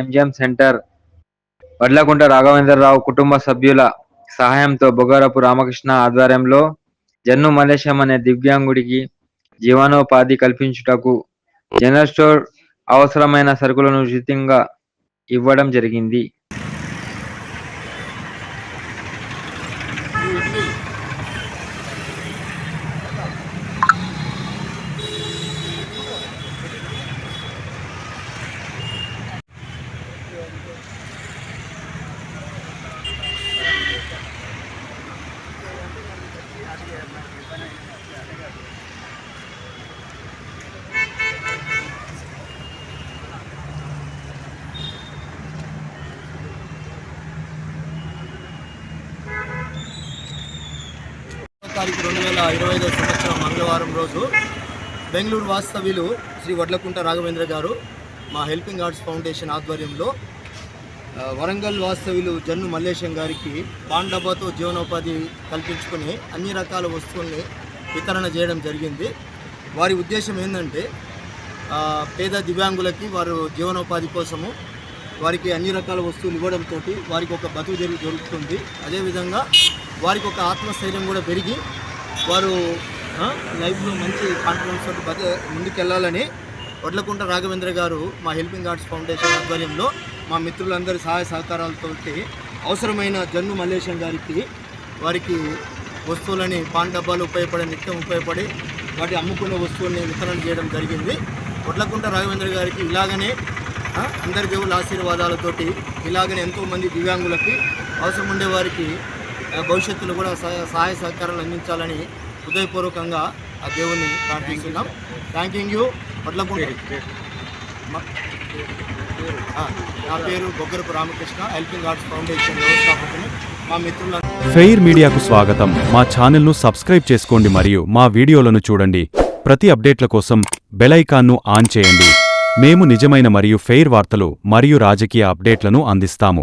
MGM centre వడ్లకుంట Raghavendra Rao కుటుంబ సభ్యుల సహాయంతో బొగారపు రామకృష్ణ ఆధ్వర్యంలో జన్ను మలేశం అనే దివ్యాంగుడికి జీవనోపాధి కల్పించుటకు జనరల్ స్టోర్ అవసరమైన సరుకులను ఉచితంగా ఇవ్వడం జరిగింది. తారీఖు రెండు వేల ఇరవై ఐదో సంవత్సరం మంగళవారం రోజు బెంగళూరు వాస్తవ్యులు శ్రీ వడ్లకుంట రాఘవేంద్ర గారు మా హెల్పింగ్ ఆర్ట్స్ ఫౌండేషన్ ఆధ్వర్యంలో వరంగల్ వాస్తవ్యులు జన్ను మల్లేశం గారికి పాన్ డబ్బాతో జీవనోపాధి కల్పించుకొని అన్ని రకాల వస్తువుల్ని వితరణ చేయడం జరిగింది. వారి ఉద్దేశం ఏంటంటే పేద దివ్యాంగులకి వారు జీవనోపాధి కోసము వారికి అన్ని రకాల వస్తువులు ఇవ్వడంతో వారికి ఒక బతుకు జరుగు దొరుకుతుంది అదేవిధంగా వారికి ఒక ఆత్మస్థైర్యం కూడా పెరిగి వారు లైఫ్లో మంచి కాన్ఫిడెన్స్ తోటి ముందుకెళ్ళాలని వడ్లకుంట రాఘవేంద్ర గారు మా హెల్పింగ్ ఆర్ట్స్ ఫౌండేషన్ ఆధ్వర్యంలో మా మిత్రులందరి సహాయ సహకారాలతోటి అవసరమైన జన్ను మల్లేశం గారికి వారికి వస్తువులని పాన్ డబ్బాలు ఉపయోగపడే నిత్యం ఉపయోగపడి వాటి అమ్ముకున్న వస్తువుల్ని వితరణ చేయడం జరిగింది. వడ్లకుంట రాఘవేంద్ర గారికి ఇలాగనే అందరి దేవుళ్ళ ఆశీర్వాదాలతోటి ఇలాగనే ఎంతోమంది దివ్యాంగులకి అవసరం ఉండే వారికి భవిష్యత్తులో కూడా సహాయ సహకారాలు అందించాలని హృదయపూర్వకంగా ఆ దేవుణ్ణి ప్రార్థిస్తున్నాం. థ్యాంక్ యూ వడ్లకుంట నా పేరు Boggarapu Ramakrishna helping arts foundation వ్యవస్థాపకుని మా మిత్రుల ఫెయిర్ మీడియాకు స్వాగతం. మా ఛానల్ను సబ్స్క్రైబ్ చేసుకోండి మరియు మా వీడియోలను చూడండి. ప్రతి అప్డేట్ల కోసం బెలైకాన్ను ఆన్ చేయండి. మేము నిజమైన మరియు ఫెయిర్ వార్తలు మరియు రాజకీయ అప్డేట్లను అందిస్తాము.